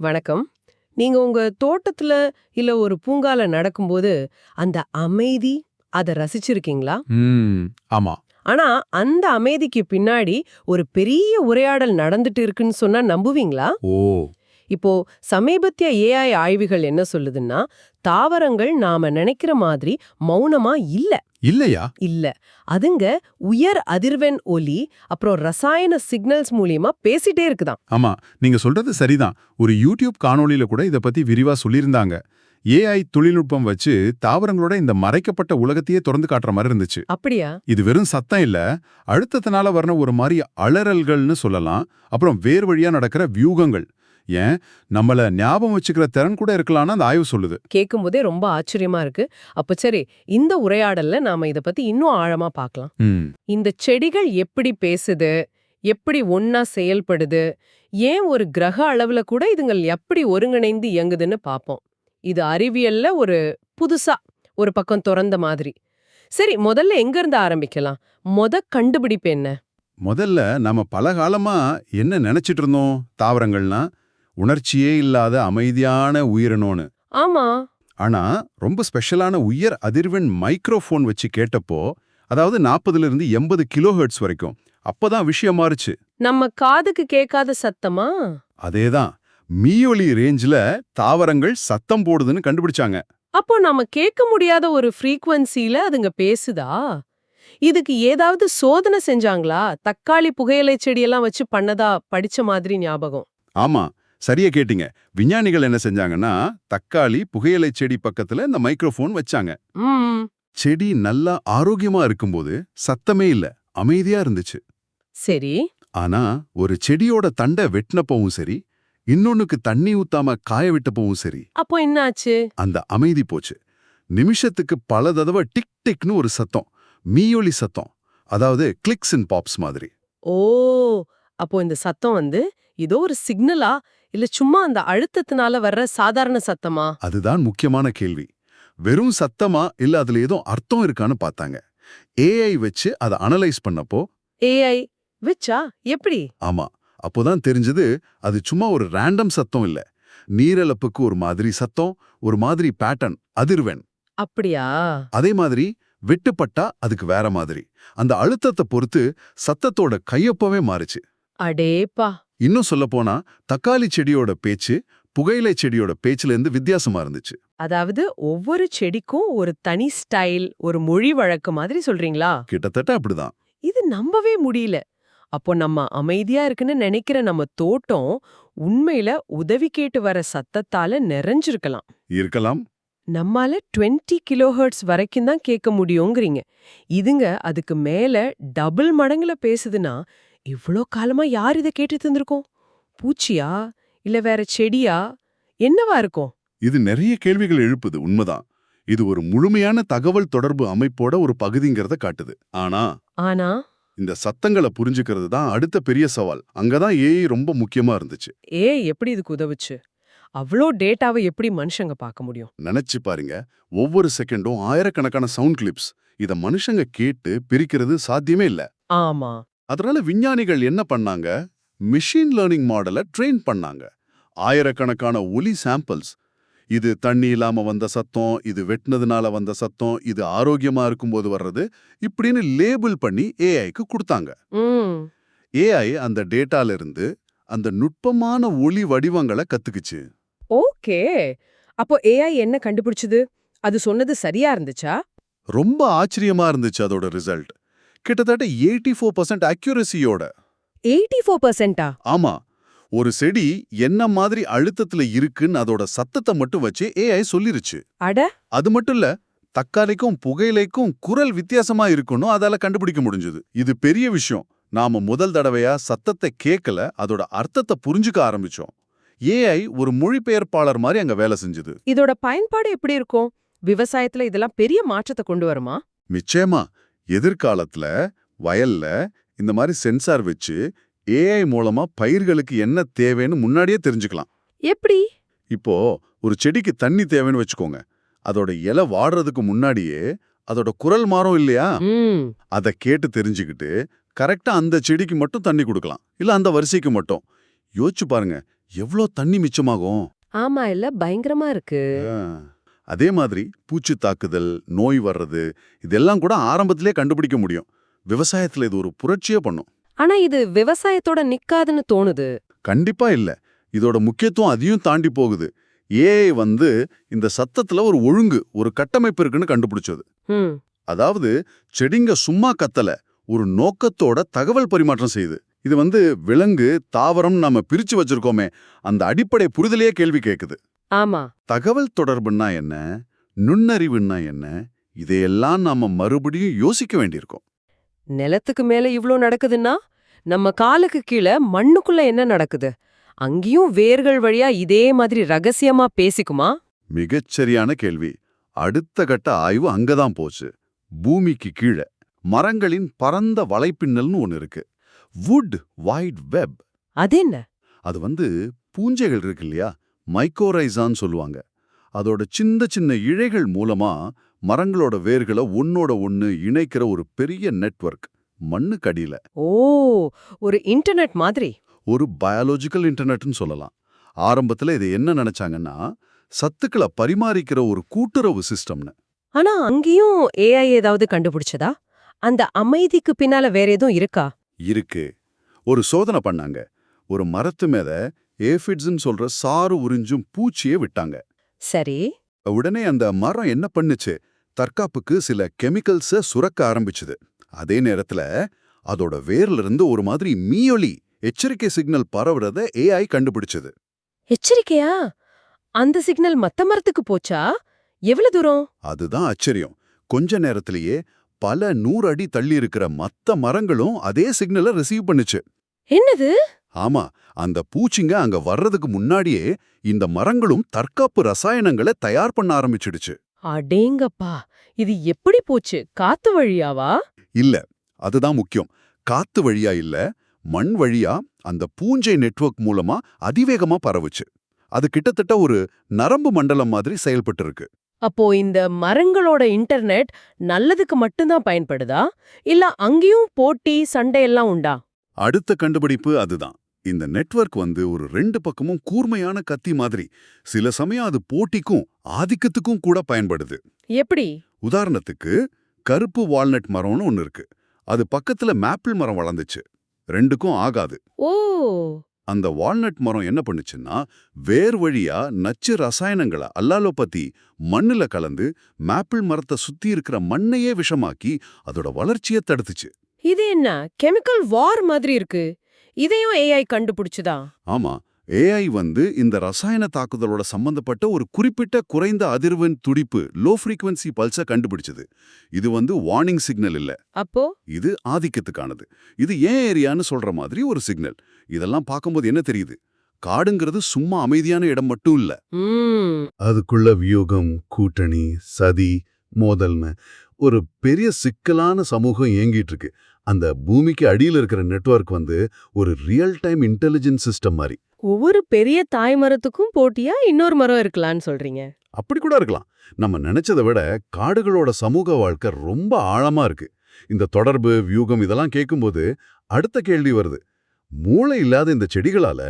வணக்கம். நீங்க உங்க தோட்டத்துல இல்ல ஒரு பூங்கால நடக்கும்போது அந்த அமைதி அத ரசிச்சிருக்கீங்களா? ஆமா. ஆனா அந்த அமைதிக்கு பின்னாடி ஒரு பெரிய உரையாடல் நடந்துட்டு இருக்குன்னு சொன்னா நம்புவீங்களா? ஓ. இப்போ சமீபத்திய ஏஐ ஆய்வுகள் என்ன சொல்லுதுன்னா தாவரங்கள் நாம நினைக்கிற மாதிரி மௌனமா இல்ல. இல்லையா? இல்ல. அதுங்க உயர் அதிர்வெண் ஒலி அப்புறம் ரசாயன சிக்னல்ஸ் மூலியமா பேசிட்டே இருக்குதாம் ஆமா நீங்க சொல்றது சரிதான். ஒரு யூடியூப் காணொளியில கூட இத பத்தி விரிவா சொல்லியிருந்தாங்க. ஏஐ தொழில்நுட்பம் வச்சு தாவரங்களோட இந்த மறைக்கப்பட்ட உலகத்தையே திறந்து காட்டுற மாதிரி இருந்துச்சு. அப்படியா? இது வெறும் சத்தம் இல்ல அழுத்தத்தினால வர்ற ஒரு மாதிரி அலறல்கள்னு சொல்லலாம். அப்புறம் வேறு வழியா நடக்கிற வியூகங்கள். ஏன்? நம்மள ஞாபகம் வச்சுக்கிற திறன் கூட இருக்கலாம்னு அந்த ஆய்வு சொல்லுது. கேட்கும் போதே ரொம்ப ஆச்சரியமா இருக்கு. அப்ப சரி இந்த உரையாடல்ல நாம இத பத்தி இன்னும் ஆழமா பார்க்கலாம் ம். இந்த செடிகள் எப்படி பேசுது? எப்படி ஒன்னா செயல்படுது? ஏன் ஒரு கிரக அளவுல கூட இதுங்கள் எப்படி ஒருங்கிணைந்து இயங்குதுன்னு பார்ப்போம் இது அறிவியல்ல ஒரு புதுசா ஒரு பக்கம் திறந்த மாதிரி. சரி முதல்ல எங்க இருந்து ஆரம்பிக்கலாம்? மொத கண்டுபிடிப்பு என்ன? முதல்ல நம்ம பல காலமா என்ன நினைச்சிட்டு இருந்தோம் தாவரங்கள்னா? உணர்ச்சியே இல்லாத அமைதியான உயிரினோன்னு. ஆமா. ஆனா ரொம்ப ஸ்பெஷலான உயர் அதிர்வெண் மைக்ரோஃபோன் வச்சு கேட்டப்போ அதாவது நாற்பதுல இருந்து எண்பது கிலோ வரைக்கும் அப்பதான் விஷயம் மாறுச்சு. நம்ம காதுக்கு கேட்காத சத்தமா? அதேதான். மீயொலி ரேஞ்சில தாவரங்கள் சத்தம் போடுதுன்னு கண்டுபிடிச்சாங்க. அப்போ நாம கேட்க முடியாத ஒரு ஃப்ரீக்வன்சில அதுங்க பேசுதா? இதுக்கு ஏதாவது சோதனை செஞ்சாங்களா? தக்காளி புகையிலை செடியெல்லாம் வச்சு பண்ணதா படிச்ச மாதிரி ஞாபகம். ஆமா. சரியா கேட்டீங்க. விஞ்ஞானிகள் என்ன செஞ்சாங்கன்னா தக்காளி புகையிலை செடி பக்கத்துல இந்த மைக்ரோஃபோன் வச்சாங்க. செடி நல்லா ஆரோக்கியமா இருக்கும்போது சத்தமே இல்ல அமைதியா இருந்துச்சு. சரி. ஆனா ஒரு செடியோட தண்டை வெட்டினப்பவும் சரி இன்னொன்னுக்கு தண்ணி ஊத்தாம காய விட்டப்பவும் சரி அப்போ என்னாச்சு? அந்த அமைதி போச்சு. நிமிஷத்துக்கு பல தடவை டிக் டிக்னு ஒரு சத்தம் மீயொலி சத்தம் அதாவது கிளிக்ஸ் அண்ட் பாப்ஸ் மாதிரி. ஓ அப்போ இந்த சத்தம் வந்து ஏதோ ஒரு சிக்னலா இல்ல சும்மா அந்த அழுத்தத்தினால வர்ற சாதாரண சத்தமா? அதுதான் முக்கியமான கேள்வி. வெறும் சத்தமா இல்ல அதுல ஏதோ அர்த்தம் இருக்கான்னு பார்த்தாங்க. ஏஐ வச்சு அதை அனலைஸ் பண்ணப்போ ஏஐ விச்சா எப்படி? ஆமா. அப்போதான் தெரிஞ்சது அது சும்மா ஒரு ரேண்டம் சத்தம் இல்ல. நீரிழப்புக்கு ஒரு மாதிரி சத்தம் ஒரு மாதிரி பேட்டர்ன் அதிர்வெண். அப்படியா? அதே மாதிரி வெட்டுப்பட்டா அதுக்கு வேற மாதிரி. அந்த அழுத்தத்தை பொறுத்து சத்தத்தோட கையொப்பமே மாறுச்சு. அடேப்பா! இன்னும் சொல்லப்போனா தக்காளி செடியோட பேச்சு புகையிலை செடியோட பேச்சுல இருந்து வித்தியாசமா இருந்துச்சு. அதாவது ஒவ்வொரு செடிக்கும் ஒரு தனி ஸ்டைல் ஒரு மொழி வழக்கு மாதிரி சொல்றீங்களா? கிட்டத்தட்ட அப்படிதான். இது நம்பவே முடியல. அப்போ நம்ம அமைதியா இருக்குன்னு நினைக்கிற நம்ம தோட்டம் உண்மையில உதவி கேட்டு வர சத்தத்தால நிறைஞ்சிருக்கலாம். இருக்கலாம். நம்மால 20 கிலோஹெர்ட்ஸ் வரைக்கும் தான் கேட்க முடியுங்கிறீங்க. இதுங்க அதுக்கு மேல டபுள் மடங்குல பேசுதுன்னா இவ்ளோ காலமா யார் இதை கேட்டு தந்திருக்கோம் பூச்சியா? இல்ல வேற செடியா? என்னவா இருக்கும்? இது நிறைய கேள்விகள் எழுப்புது உண்மைதான். இது ஒரு முழுமையான தகவல் தொடர்பு அமைப்போட ஒரு பகுதிங்கிறத காட்டுது. ஆனா ஆனா? இந்த சத்தங்களை புரிஞ்சுக்கிறது தான் அடுத்த பெரிய சவால். அங்கதான் ஏஐ ரொம்ப முக்கியமா இருந்துச்சு. ஏ எப்படி இதுக்கு உதவுச்சு? அவ்ளோ டேட்டாவை எப்படி மனுஷங்க பார்க்க முடியும்? நினைச்சு பாருங்க. ஒவ்வொரு செகண்டும் ஆயிரக்கணக்கான சவுண்ட் கிளிப்ஸ். இத மனுஷங்க கேட்டு பிரிக்கிறது சாத்தியமே இல்ல. ஆமா. அதனால விஞ்ஞானிகள் என்ன பண்ணாங்க? மிஷின் லேர்னிங் மாடலை ட்ரெயின் பண்ணாங்க. ஆயிரக்கணக்கான ஒலி சாம்பிள்ஸ் இது தண்ணி இல்லாம வந்த சத்தம் இது வெட்டினதுனால வந்த சத்தம் இது ஆரோக்கியமா இருக்கும்போது வர்றது இப்படின்னு லேபிள் பண்ணி ஏஐக்கு கொடுத்தாங்க. ஏஐ அந்த டேட்டால இருந்து அந்த நுட்பமான ஒலி வடிவங்களை கத்துக்குச்சு. ஓகே. அப்போ ஏஐ என்ன கண்டுபிடிச்சது? அது சொன்னது சரியா இருந்துச்சா? ரொம்ப ஆச்சரியமா இருந்துச்சு அதோட ரிசல்ட் கிட்டத்தட்ட எயிட்டி ஃபோர் பர்சன்ட் அக்யூரசியோட எயிட்டி ஃபோர் பர்சன்டா ஆமா. ஒரு செடி என்ன மாதிரி அழுத்தத்துல இருக்குன்னு அதோட சத்தத்தை மட்டும் வச்சு ஏஐ சொல்லிருச்சு. அட. அது மட்டும் இல்ல தக்காளிக்கும் புகையிலைக்கும் குரல் வித்தியாசமா இருக்குன்னு அதால கண்டுபிடிக்க முடிஞ்சது. இது பெரிய விஷயம். நாம முதல் தடவையா சத்தத்தை கேட்கல அதோட அர்த்தத்தை புரிஞ்சுக்க ஆரம்பிச்சோம். ஏஐ ஒரு மொழிபெயர்ப்பாளர் மாதிரி அங்க வேலை செஞ்சது. இதோட பயன்பாடு எப்படி இருக்கும்? விவசாயத்துல இதெல்லாம் பெரிய மாற்றத்தை கொண்டு வருமா? நிச்சயமா. எதிர்காலத்துல வயல்ல இந்த மாதிரி சென்சார் வச்சு ஏஐ மூலமா பயிர்களுக்கு என்ன தேவைன்னு முன்னாடியே தெரிஞ்சுக்கலாம். எப்படி? இப்போ ஒரு செடிக்கு தண்ணி தேவைன்னு வச்சுக்கோங்க. அதோட இலை வாடுறதுக்கு முன்னாடியே அதோட குரல் மாறும் இல்லையா? அதை கேட்டு தெரிஞ்சுக்கிட்டு கரெக்டா அந்த செடிக்கு மட்டும் தண்ணி கொடுக்கலாம். இல்ல அந்த வரிசைக்கு மட்டும். யோசிச்சு பாருங்க எவ்ளோ தண்ணி மிச்சமாகும்? ஆமா இல்ல பயங்கரமா இருக்கு. அதே மாதிரி பூச்சி தாக்குதல் நோய் வர்றது இதெல்லாம் கூட ஆரம்பத்திலே கண்டுபிடிக்க முடியும். விவசாயத்துல இது ஒரு புரட்சியே பண்ணும். ஆனா இது விவசாயத்தோட நிக்காதுன்னு தோணுது. கண்டிப்பா இல்ல. இதோட முக்கியத்துவம் அதையும் தாண்டி போகுது. ஏஐ வந்து இந்த சத்தத்துல ஒரு ஒழுங்கு ஒரு கட்டமைப்பு இருக்குன்னு கண்டுபிடிச்சது. அதாவது செடிங்க சும்மா கத்தல ஒரு நோக்கத்தோட தகவல் பரிமாற்றம் செய்யுது இது வந்து விலங்கு தாவரம் நாம பிரிச்சு வச்சிருக்கோமே அந்த அடிப்படை புரிதலையே கேள்வி கேக்குது. ஆமா. தகவல் தொடர்புன்னா என்ன? நுண்ணறிவுன்னா என்ன? இதையெல்லாம் நாம மறுபடியும் யோசிக்க வேண்டியிருக்கும். நிலத்துக்கு மேல இவ்ளோ நடக்குதுன்னா? நம்ம காலுக்கு கீழே மண்ணுக்குள்ள என்ன நடக்குது? அங்கேயும் வேர்கள் வழியா இதே மாதிரி ரகசியமா பேசிக்குமா? மிகச்சரியான கேள்வி. அடுத்த கட்ட ஆய்வு அங்கதான் போச்சு. பூமிக்கு கீழே. மரங்களின் பரந்த வலைப்பின்னல்னு ஒன்னு இருக்கு. வுட் வைட் வெப் அது என்ன அது வந்து பூஞ்சைகள் இருக்கு இல்லையா? மைக்கோரைசான்னு சொல்லுவாங்க. அதோட சின்ன சின்ன இழைகள் மூலமா மரங்களோட வேர்களை ஒன்னோட ஒன்னு இணைக்கிற ஒரு பெரிய நெட்வொர்க் மண்ணுக்கடியில ஓ ஒரு இன்டர்நெட் மாதிரி. ஒரு பயாலஜிக்கல் இன்டர்நெட்னு சொல்லலாம். ஆரம்பத்துல இது என்ன நினைச்சாங்கன்னா சத்துக்களை பரிமாறிக்கிற ஒரு கூட்டுறவு சிஸ்டம்னு. ஆனா அங்கேயும் ஏஐ ஏதாவது கண்டுபிடிச்சதா? அந்த அமைதிக்கு பின்னால வேற எதுவும் இருக்கா? இருக்கு. ஒரு சோதனை பண்ணாங்க. ஒரு மரத்து மேல ஏஃபிட்ஸ்ன்னு சொல்ற சாறு உறிஞ்சும் பூச்சியை விட்டாங்க. சரி. உடனே அந்த மரம் என்ன பண்ணுச்சு? தற்காப்புக்கு சில கெமிக்கல்ஸ சுரக்க ஆரம்பிச்சுது. அதே நேரத்துல அதோட வேர்ல இருந்து ஒரு மாதிரி மீயொலி எச்சரிக்கை சிக்னல் பரவுறத ஏஐ கண்டுபிடிச்சது. எச்சரிக்கையா? அந்த சிக்னல் மத்த மரத்துக்கு போச்சா? எவ்வளவு தூரம்? அதுதான் ஆச்சரியம். கொஞ்ச நேரத்திலேயே பல நூறு அடி தள்ளி இருக்கிற மத்த மரங்களும் அதே சிக்னலை ரிசீவ் பண்ணுச்சு. என்னது? ஆமா அந்த பூச்சிங்க அங்க வர்றதுக்கு முன்னாடியே இந்த மரங்களும் தற்காப்பு ரசாயனங்களை தயார் பண்ண ஆரம்பிச்சிடுச்சு. அடேங்கப்பா இது எப்படி போச்சு? காத்து வழியாவா? இல்ல அதுதான் முக்கியம். காத்து வழியா இல்ல மண் வழியா அந்த பூஞ்சை நெட்வொர்க் மூலமா அதிவேகமா பரவுச்சு. அது கிட்டத்தட்ட ஒரு நரம்பு மண்டலம் மாதிரி செயல்பட்டு இருக்கு அப்போ இந்த மரங்களோட இன்டர்நெட் நல்லதுக்கு மட்டும்தான் பயன்படுதா? இல்ல அங்கேயும் போட்டி சண்டை எல்லாம் உண்டா? அடுத்த கண்டுபிடிப்பு அதுதான். இந்த நெட்வொர்க் வந்து ஒரு ரெண்டு பக்கமும் கூர்மையான கத்தி மாதிரி. சில சமயம் அது போட்டிக்கும் ஆதிக்கத்துக்கும் கூட பயன்படுது. எப்படி? உதாரணத்துக்கு கருப்பு வால்நட் மரம்னு ஒன்னு இருக்கு. அது பக்கத்துல மேப்பிள் மரம் வளர்ந்துச்சு. ரெண்டுக்கும் ஆகாது. ஓ! அந்த வால்நட் மரம் என்ன பண்ணுச்சுன்னா வேர் வழியா நச்சு ரசாயனங்களை அல்லாலோபதி மண்ணுல கலந்து மேப்பிள் மரத்தை சுத்தி இருக்கிற மண்ணையே விஷமாக்கி அதோட வளர்ச்சியை தடுத்துச்சு. இது என்ன? கெமிக்கல் வார் மாதிரி இருக்கு. இதையும் ஏஐ கண்டுபிடிச்சுதா? ஆமா. ஏஐ வந்து இந்த ரசாயன தாக்குதலோட சம்பந்தப்பட்ட ஒரு குறிப்பிட்ட குறைந்த அதிர்வெண் துடிப்பு லோ ஃப்ரீக்வன்சி பல்ஸை கண்டுபிடிச்சது. இது வந்து வார்னிங் சிக்னல் இல்ல. அப்போ? இது ஆதிக்கத்துக்கானது. இது ஏன் ஏரியான்னு சொல்ற மாதிரி ஒரு சிக்னல் இதெல்லாம் பார்க்கும்போது என்ன தெரியுது? காடுங்கிறது சும்மா அமைதியான இடம் மட்டும் இல்ல. அதுக்குள்ள வியூகம் கூட்டணி சதி மோதல்னு ஒரு பெரிய சிக்கலான சமூகம் இயங்கிட்டு இருக்கு. அந்த பூமிக்கு அடியில இருக்கிற நெட்வொர்க் வந்து ஒரு ரியல் டைம் இன்டெலிஜென்ஸ் சிஸ்டம் மாதிரி. ஒவ்வொரு பெரிய தாய் மரத்துக்கும் போட்டியா இன்னொரு மரம் இருக்கலாம்னு சொல்றீங்க? அப்படி கூட இருக்கலாம். நம்ம நினைச்சதை விட காடுகளோட சமூக வாழ்க்கை ரொம்ப ஆழமா இருக்கு. இந்த தொடர்பு வியூகம் இதெல்லாம் கேட்கும்போது அடுத்த கேள்வி வருது. மூளை இல்லாத இந்த செடிகளால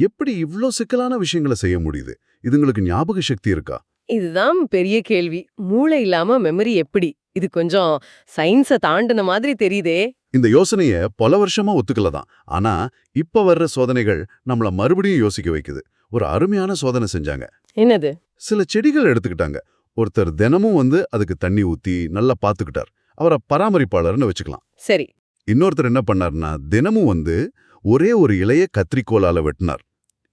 எப்படி இவ்ளோ சிக்கலான விஷயங்களை செய்ய முடியுது? இதுங்களுக்கு ஞாபக சக்தி இருக்கா? இதுதான் பெரிய கேள்வி. மூளை இல்லாம மெமரி எப்படி? இது கொஞ்சம் சயின்ஸ தாண்டின மாதிரி தெரியுதே. இந்த யோசனைய பல வருஷமா ஒத்துக்கலதான் ஆனா இப்ப வர்ற சோதனைகள் நம்மள மறுபடியும் யோசிக்க வைக்குது. ஒரு அருமையான சோதனை செஞ்சாங்க. என்னது? சில செடிகள் எடுத்துக்கிட்டாங்க. ஒருத்தர் தினமும் வந்து அதுக்கு தண்ணி ஊத்தி நல்லா பாத்துக்கிட்டார். அவரை பராமரிப்பாளர்னு வச்சுக்கலாம். சரி. இன்னொருத்தர் என்ன பண்ணார்னா தினமும் வந்து ஒரே ஒரு இலைய கத்திரிக்கோலால வெட்டினார்.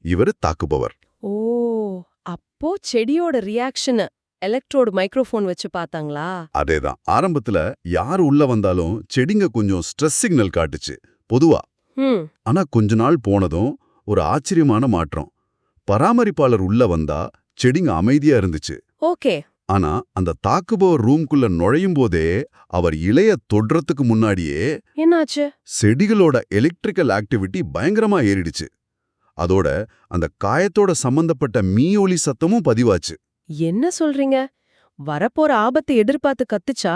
இவரு தாக்குபவர். ஓ அப்போ செடியோட ரியாக்ஷன் எலக்ட்ரோடு மைக்ரோஃபோன் வச்சு பார்த்தாங்களா? அதேதான். ஆரம்பத்துல யார் உள்ள வந்தாலும் செடிங்க கொஞ்சம் ஸ்ட்ரெஸ் சிக்னல் காட்டுச்சு பொதுவா. ம். ஆனா கொஞ்ச நாள் போனதும் ஒரு ஆச்சரியமான மாற்றம். பராமரிப்பாளர் உள்ள வந்தா செடிங்க அமைதியா இருந்துச்சு. ஓகே. ஆனா அந்த தாக்குபவர் ரூம்குள்ள நுழையும் போதே அவர் இலைய தொடுறதுக்கு முன்னாடியே என்னாச்சு? செடிகளோட எலக்ட்ரிக்கல் ஆக்டிவிட்டி பயங்கரமா ஏறிடுச்சு. அதோட அந்த காயத்தோட சம்பந்தப்பட்ட மீயொலி சத்தமும் பதிவாச்சு. என்ன சொல்றீங்க? வரப்போற ஆபத்தை எதிர்பார்த்து கத்துச்சா?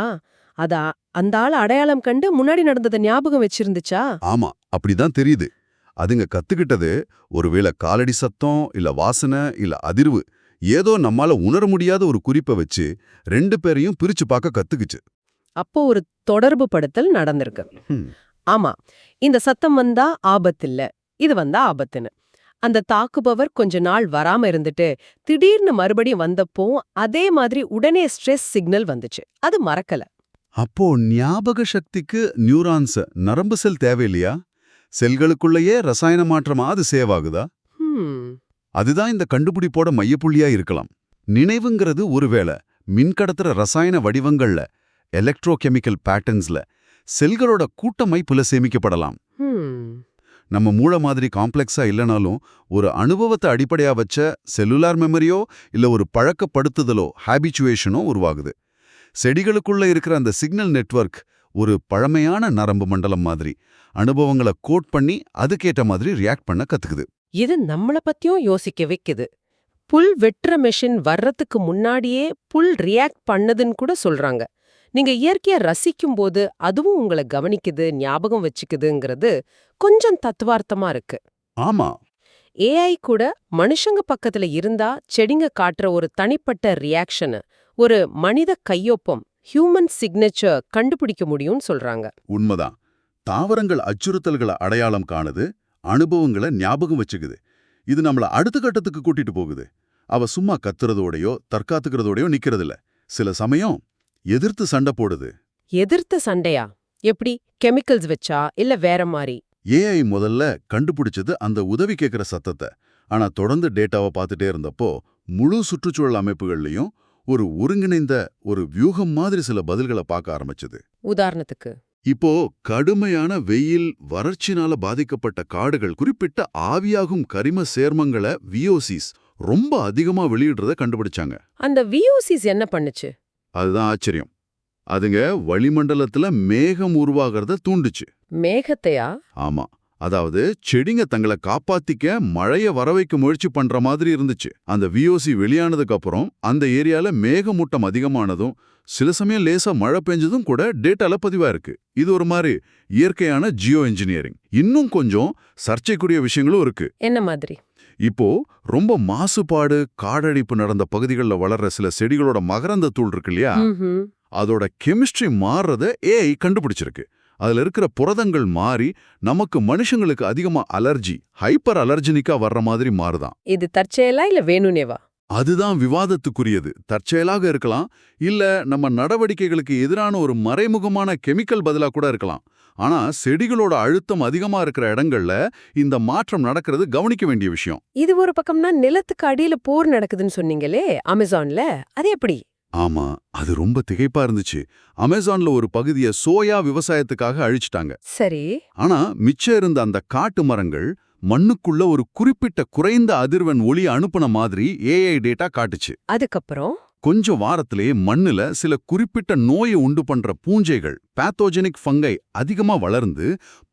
அத அந்த ஆள் அடையாளம் கண்டு முன்னாடி நடந்ததை ஞாபகம் வச்சிருந்துச்சா? ஆமா அப்படிதான் தெரியுது. அதுங்க கத்துக்கிட்டது ஒருவேளை காலடி சத்தம் இல்ல வாசனை இல்ல அதிர்வு ஏதோ நம்மால உணர முடியாத ஒரு குறிப்பை வச்சு ரெண்டு பேரையும் பிரிச்சு பார்க்க கத்துக்குச்சு. அப்போ ஒரு தொடர்பு படுத்தல் நடந்திருக்கு. ஆமா இந்த சத்தம் வந்தா ஆபத்தில்ல இது வந்தா ஆபத்துன்னு. அந்த தாக்குபவர் கொஞ்ச நாள் வராம இருந்துட்டு திடீர்னு மறுபடியும் வந்தப்போ அதே மாதிரி உடனே ஸ்ட்ரெஸ் சிக்னல் வந்துச்சு. அது மறக்கல. அப்போ ஞாபக சக்திக்கு நியூரான்ஸ் நரம்பு செல் தேவையில்லையா? செல்களுக்குள்ளேயே ரசாயன மாற்றமா அது சேவ் ஆகுதா? அதுதான் இந்த கண்டுபிடிப்போட மையப்புள்ளியா இருக்கலாம். நினைவுங்கிறது ஒருவேளை மின்கடத்துற ரசாயன வடிவங்கள்ல எலக்ட்ரோகெமிக்கல் பேட்டர்ன்ஸ்ல செல்களோட கூட்டமைப்புல சேமிக்கப்படலாம். நம்ம மூளை மாதிரி காம்ப்ளெக்ஸா இல்லைனாலும் ஒரு அனுபவத்தை அடிப்படையா வச்ச செல்லுலார் மெமரியோ இல்ல ஒரு பழக்கப்படுத்துதலோ ஹேபிச்சுவேஷனோ உருவாகுது. செடிகளுக்குள்ள இருக்கிற அந்த சிக்னல் நெட்வொர்க் ஒரு பழமையான நரம்பு மண்டலம் மாதிரி. அனுபவங்களை கோட் பண்ணி அதுக்கேற்ற மாதிரி ரியாக்ட் பண்ண கத்துக்குது. இது நம்மள பத்தியும் யோசிக்க வைக்குது. புல் வெட்டுற மெஷின் வர்றதுக்கு முன்னாடியே புல் ரியாக்ட் பண்ணதுன்னு கூட சொல்றாங்க. நீங்க இயற்கையா ரசிக்கும் போது அதுவும் உங்களை கவனிக்குது ஞாபகம் வச்சுக்குதுங்கிறது கொஞ்சம் தத்துவார்த்தமா இருக்கு. ஆமா. ஏஐ கூட மனுஷங்க பக்கத்துல இருந்தா செடிங்க காட்டுற ஒரு தனிப்பட்ட ரியாக்ஷனை ஒரு மனித கையொப்பம் ஹியூமன் சிக்னேச்சர் கண்டுபிடிக்க முடியும்னு சொல்றாங்க. உண்மைதான். தாவரங்கள் அச்சுறுத்தல்களை அடையாளம் காணுது அனுபவங்களை ஞாபகம் வச்சுக்குது. இது நம்மள அடுத்த கட்டத்துக்கு கூட்டிட்டு போகுது. அவ சும்மா கத்துறதோடயோ தற்காத்துக்கிறதோடயோ நிக்கிறதில்ல. சில சமயம் எதிர்த்து சண்டை போடுது. எதிர்த்த சண்டையா? எப்படி? கெமிக்கல்ஸ் வச்சா? இல்ல வேற மாதிரி? ஏஐ முதல்ல கண்டுபிடிச்சது அந்த உதவி கேட்கிற சத்தத்தை. ஆனா தொடர்ந்து டேட்டாவை பார்த்துட்டே இருந்தப்போ முழு சுற்றுச்சூழல் அமைப்புகள்லயும் ஒரு ஒருங்கிணைந்த ஒரு வியூகம் மாதிரி சில பதில்களை பார்க்க ஆரம்பிச்சது. உதாரணத்துக்கு. இப்போ கடுமையான வெயில் வறட்சினால பாதிக்கப்பட்ட காடுகள் குறிப்பிட்ட ஆவியாகும் கரிம சேர்மங்களை விஓசிஸ் ரொம்ப அதிகமா வெளியிடுறத கண்டுபிடிச்சாங்க. அந்த விஓசிஸ் என்ன பண்ணுச்சு? அதுதான் ஆச்சரியம். அதுங்க வளிமண்டலத்துல மேகம் உருவாகிறத தூண்டுச்சு. மேகத்தையா? ஆமா. அதாவது செடிங்க தங்களை காப்பாத்திக்க மழைய வர வைக்க முயற்சி பண்ற மாதிரி இருந்துச்சு. அந்த விஓசி வெளியானதுக்கு அப்புறம் அந்த ஏரியால மேகமூட்டம் அதிகமானதும் சில சமயம் லேசா மழை பெஞ்சதும் கூட டேட்டால பதிவா இருக்கு. இது ஒரு மாதிரி இயற்கையான ஜியோ இன்ஜினியரிங் இன்னும் கொஞ்சம் சர்ச்சைக்குரிய விஷயங்களும் இருக்கு. என்ன மாதிரி? இப்போ ரொம்ப மாசுபாடு காடழிப்பு நடந்த பகுதிகளில் வளர்ற சில செடிகளோட மகரந்த தூள் இருக்கு இல்லையா. அதோட கெமிஸ்ட்ரி மாறுறத ஏஐ கண்டுபிடிச்சிருக்கு. அதுல இருக்கிற புரதங்கள் மாறி நமக்கு மனுஷங்களுக்கு அதிகமா அலர்ஜி ஹைப்பர் அலர்ஜினிக்கா வர்ற மாதிரி மாறுதான். இது தற்செயலா இல்ல வேணுனேவா? அதுதான் விவாதத்துக்குரியது. தற்செயலாக இருக்கலாம் இல்ல நம்ம நடவடிக்கைகளுக்கு எதிரான ஒரு மறைமுகமான கெமிக்கல் பதிலா கூட இருக்கலாம். ஆனா செடிகளோட அழுத்தம் அதிகமா இருக்கிற இடங்கள்ல இந்த மாற்றம் நடக்கிறது கவனிக்க வேண்டிய விஷயம். இது ஒரு பக்கம்னா நிலத்துக்கு அடியில போர் நடக்குதுன்னு சொன்னீங்களே அமேசான்ல? அது எப்படி? ஆமா அது ரொம்ப திகைப்பா இருந்துச்சு. அமேசான்ல ஒரு பகுதியை சோயா விவசாயத்துக்காக அழிச்சிட்டாங்க. சரி. ஆனா மிச்சம் இருந்த அந்த காட்டு மரங்கள் மண்ணுக்குள்ள ஒரு குறிப்பிட்ட குறைந்த அதிர்வெண் ஒளி அனுப்புன மாதிரி ஏஐ டேட்டா காட்டுச்சு. அதுக்கப்புறம்? கொஞ்சம் வாரத்திலேயே மண்ணுல சில குறிப்பிட்ட நோயை உண்டு பண்ற பூஞ்சைகள் பேத்தோஜெனிக் ஃபங்கை அதிகமா வளர்ந்து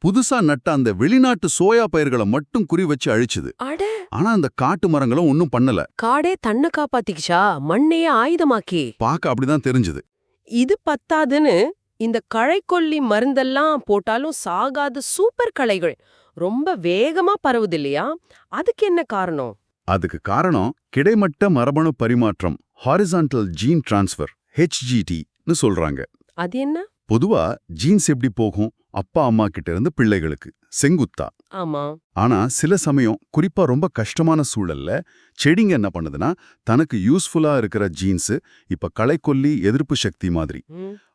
புதுசா நட்ட அந்த வெளிநாட்டு சோயா பயிர்களை மட்டும் குறி வச்சு அழிச்சுது. அட! ஆனா அந்த காட்டு மரங்களும் ஒன்னும் பண்ணல. காடே தன்னை காப்பாத்திக்கிச்சா? மண்ணையே ஆயுதமாக்கி. பார்க்க அப்படிதான் தெரிஞ்சது. இது பத்தாதுன்னு இந்த களைக்கொல்லி மருந்தெல்லாம் போட்டாலும் சாகாத சூப்பர் களைகள். ரொம்ப வேகமா பரவுது இல்லையா அதுக்கு என்ன காரணம்? அதுக்கு காரணம் கிடைமட்ட மரபணு பரிமாற்றம் ஹாரிசான்டல் ஜீன் டிரான்ஸ்ஃபர் ஹெச்ஜிடின்னு சொல்றாங்க. அது என்ன? பொதுவா ஜீன்ஸ் எப்படி போகும்? அப்பா அம்மா கிட்ட இருந்து பிள்ளைகளுக்கு செங்குத்தா. ஆமா. ஆனா சில சமயம் குறிப்பா ரொம்ப கஷ்டமான சூழல்ல செடிங்க என்ன பண்ணுதுன்னா தனக்கு யூஸ்ஃபுல்லா இருக்கிற ஜீன்ஸ் இப்ப களைக்கொல்லி எதிர்ப்பு சக்தி மாதிரி.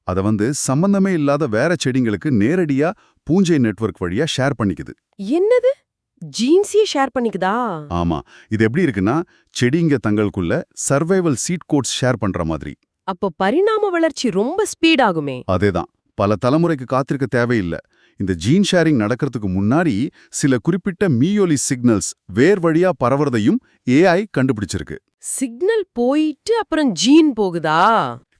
அத வந்து சம்பந்தமே இல்லாத வேற செடிங்களுக்கு நேரடியா பூஞ்சை நெட்வொர்க் வழியா ஷேர் பண்ணிக்குது. என்னது? ஜீன்ஸையே ஷேர் பண்ணிக்குதா? ஆமா. இது எப்படி இருக்குன்னா செடிங்க தங்களுக்குள்ள சர்வைவல் சீட் கோட்ஸ் ஷேர் பண்ற மாதிரி. அப்போ பரிணாம வளர்ச்சி ரொம்ப ஸ்பீட் ஆகுமே அதேதான். பல தலைமுறைக்கு காத்திருக்க தேவையில்லை. இந்த ஜீன் ஷேரிங் நடக்கிறதுக்கு முன்னாடி சில குறிப்பிட்ட மீயொலி சிக்னல்ஸ் வேர் வழியா பரவறதையும் ஏஐ கண்டுபிடிச்சிருக்கு. சிக்னல் போயிட்டு அப்புறம் ஜீன் போகுதா?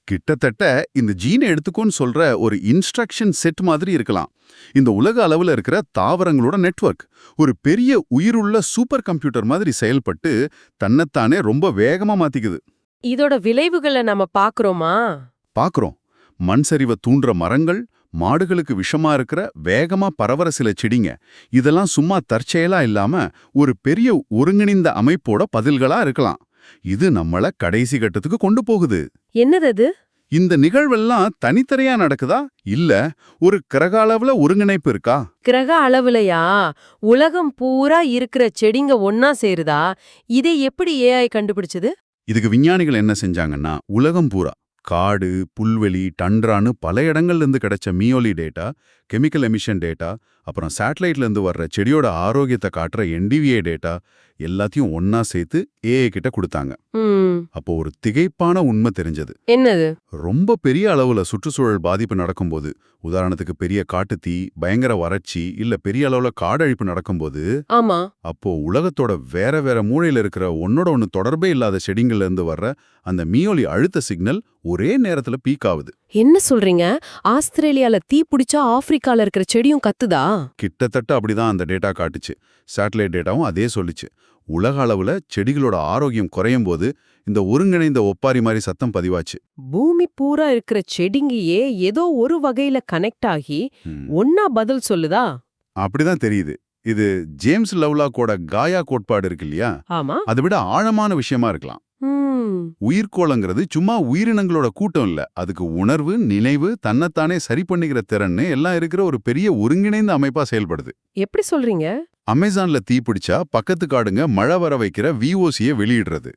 கிட்டத்தட்ட இந்த ஜீனை எடுத்துக்கோன்னு சொல்ற ஒரு இன்ஸ்ட்ரக்ஷன் செட் மாதிரி இருக்கலாம். இந்த உலக அளவுல இருக்கிற தாவரங்களோட நெட்வொர்க் ஒரு பெரிய உயிருள்ள சூப்பர் கம்ப்யூட்டர் மாதிரி செயல்பட்டு தன்னைத்தானே ரொம்ப வேகமா மாத்திக்குது. இதோட விளைவுகளை நம்ம பாக்குறோமா? பாக்குறோம். மண் சரிவை தூண்டுற மரங்கள் மாடுகளுக்கு விஷமா இருக்கிற வேகமா பரவற சில செடிங்க. இதெல்லாம் சும்மா தற்செயலா இல்லாம ஒரு பெரிய ஒருங்கிணைந்த அமைப்போட பதில்களா இருக்கலாம். இது நம்மள கடைசி கட்டத்துக்கு கொண்டு போகுது. என்னது அது? இந்த நிகழ்வெல்லாம் தனித்தனியா நடக்குதா? இல்ல ஒரு கிரக அளவுல ஒருங்கிணைப்பு இருக்கா? கிரக அளவுலயா? உலகம் பூரா இருக்கிற செடிங்க ஒன்னா சேருதா? இதை எப்படி ஏஐ கண்டுபிடிச்சது? இதுக்கு விஞ்ஞானிகள் என்ன செஞ்சாங்கன்னா உலகம் பூரா காடு புல்வெளி டண்ட்ரான்னு பல இடங்கள்ல இருந்து கிடைச்ச மியோலி டேட்டா கெமிக்கல் எமிஷன் டேட்டா அப்புறம் சேட்டலைட்ல இருந்து வர்ற செடியோட ஆரோக்கியத்தை காட்டுற என்டிவிஏ டேட்டா எல்லாத்தையும் ஒன்னா சேர்த்து ஏஐ கிட்ட கொடுத்தாங்க. அப்போ ஒரு திகைப்பான உண்மை தெரிஞ்சது. என்னது? ரொம்ப பெரிய அளவுல சுற்றுச்சூழல் பாதிப்பு நடக்கும்போது உதாரணத்துக்கு பெரிய காட்டுத்தீ பயங்கர வறட்சி இல்ல பெரிய அளவுல காடழிப்பு நடக்கும்போது ஆமா. அப்போ உலகத்தோட வேற வேற மூலையில இருக்கிற ஒன்னோட ஒன்னு தொடர்பே இல்லாத செடிங்கள்ல இருந்து வர்ற அந்த மியோலி அழுத்த சிக்னல் ஒரே நேரத்துல பீக் ஆகுது. என்ன சொல்றீங்க? ஆஸ்திரேலியால தீ பிடிச்சா ஆப்பிரிக்கால இருக்கிற செடியும் கத்துதா? கிட்டத்தட்ட அப்படிதான் அந்த டேட்டா காட்டுச்சு. சேட்டலைட் டேட்டாவும் அதே சொல்லுச்சு. உலக அளவுல செடிகளோட ஆரோக்கியம் குறையும் போது இந்த ஒருங்கிணைந்த ஒப்பாரி மாதிரி சத்தம் பதிவாச்சு. பூமி பூரா இருக்கிற செடிங்கயே ஏதோ ஒரு வகையில கனெக்ட் ஆகி. ஒன்னா பதில் சொல்லுதா? அப்படிதான் தெரியுது. இது ஜேம்ஸ் லவ்லாக்கோட காயா கோட்பாடு இருக்கு இல்லையா? ஆமா. அதை விட ஆழமான விஷயமா இருக்கலாம். உயிர்கோளங்கிறது சும்மா உயிரினங்களோட கூட்டம் இல்ல. அதுக்கு உணர்வு நினைவு தன்னைத்தானே சரி பண்ணிக்கிற திறன்னு எல்லாம் இருக்கிற ஒரு பெரிய ஒருங்கிணைந்த அமைப்பா செயல்படுது. எப்படி சொல்றீங்க? அமேசான்ல தீ பிடிச்சா பக்கத்து காடுங்க மழை வர வைக்கிற விஓசியை வெளியிடுறது.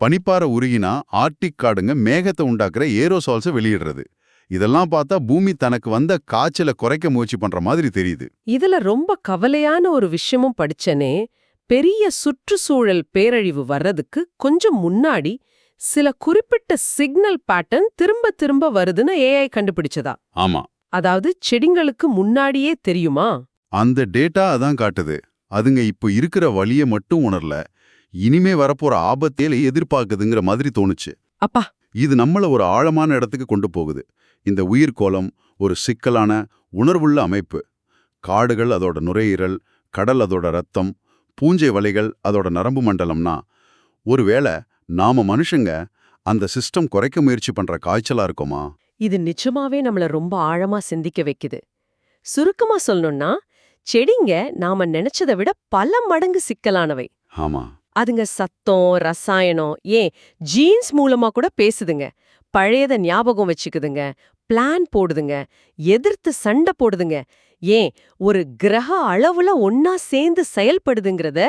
பனிப்பாறை உருகினா ஆர்டிக் காடுங்க மேகத்தை உண்டாக்குற ஏரோசால்ஸை வெளியிடுறது. இதெல்லாம் பார்த்தா பூமி தனக்கு வந்த காய்ச்சலை குறைக்க முயற்சி பண்ற மாதிரி தெரியுது. இதுல ரொம்ப கவலையான ஒரு விஷயமும் படிச்சனே. பெரிய சுற்றுச்சூழல் பேரழிவு வர்றதுக்கு கொஞ்சம் முன்னாடி சில குறிப்பிட்ட சிக்னல் பேட்டர்ன் திரும்ப திரும்ப வருதுன்னு ஏஐ கண்டுபிடிச்சதா? ஆமா. அதாவது செடிங்களுக்கு முன்னாடியே தெரியுமா? அந்த டேட்டா அதான் காட்டுது. அதுங்க இப்ப இருக்கிற வழிய மட்டும் உணரல. இனிமே வரப்போற ஆபத்தேல எதிர்பார்க்குதுங்கிற மாதிரி தோணுச்சு. அப்பா. இது நம்மள ஒரு ஆழமான இடத்துக்கு கொண்டு போகுது. இந்த உயிர்கோளம் ஒரு சிக்கலான உணர்வுள்ள அமைப்பு. காடுகள் அதோட நுரையீரல் கடல் அதோட ரத்தம் பூஞ்சை வலைகள் அதோட நரம்பு மண்டலம்னா ஒருவேளை நாம மனுஷங்க அந்த சிஸ்டம் குறைக்க முயற்சி பண்ற காய்ச்சலா இருக்கோமா? இது நிஜமாவே நம்மள ரொம்ப ஆழமா சிந்திக்க வைக்குது. சுருக்கமா சொல்லணும்னா செடிங்க நாம நினைச்சதை விட பல மடங்கு சிக்கலானவை. ஆமா. அதுங்க சத்தம் ரசாயனம் ஏன் ஜீன்ஸ் மூலமா கூட பேசுதுங்க. பழையத ஞாபகம் வச்சுக்குதுங்க பிளான் போடுதுங்க எதிர்த்து சண்டை போடுதுங்க. ஏன் ஒரு கிரக அளவுல ஒன்னா சேர்ந்து செயல்படுதுங்கிறத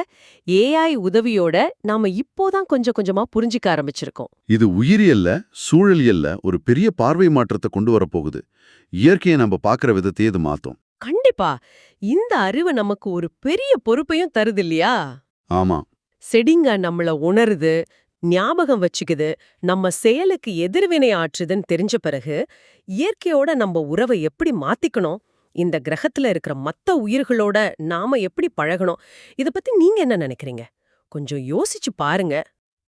ஏஐ உதவியோட நாம இப்போதான் கொஞ்சம் கொஞ்சமா புரிஞ்சுக்க ஆரம்பிச்சிருக்கோம். இது உயிரியல்ல சூழலியல்ல ஒரு பெரிய பார்வை மாற்றத்தை கொண்டு வரப்போகுது. இயற்கையை நம்ம பார்க்குற விதத்தையே இது மாத்தும். கண்டிப்பா. இந்த அறிவு நமக்கு ஒரு பெரிய பொறுப்பையும் தருது இல்லையா? ஆமா. செடிங்க நம்மள உணருது ஞாபகம் வச்சுக்குது நம்ம செயலுக்கு எதிர்வினை ஆற்றுதுன்னு தெரிஞ்ச பிறகு இயற்கையோட நம்ம உறவை எப்படி மாத்திக்கணும்? இந்த கிரகத்துல இருக்கிற மத்த உயிர்களோட நாம எப்படி பழகணும்? இத பத்தி நீங்க என்ன நினைக்கிறீங்க? கொஞ்சம் யோசிச்சு பாருங்க.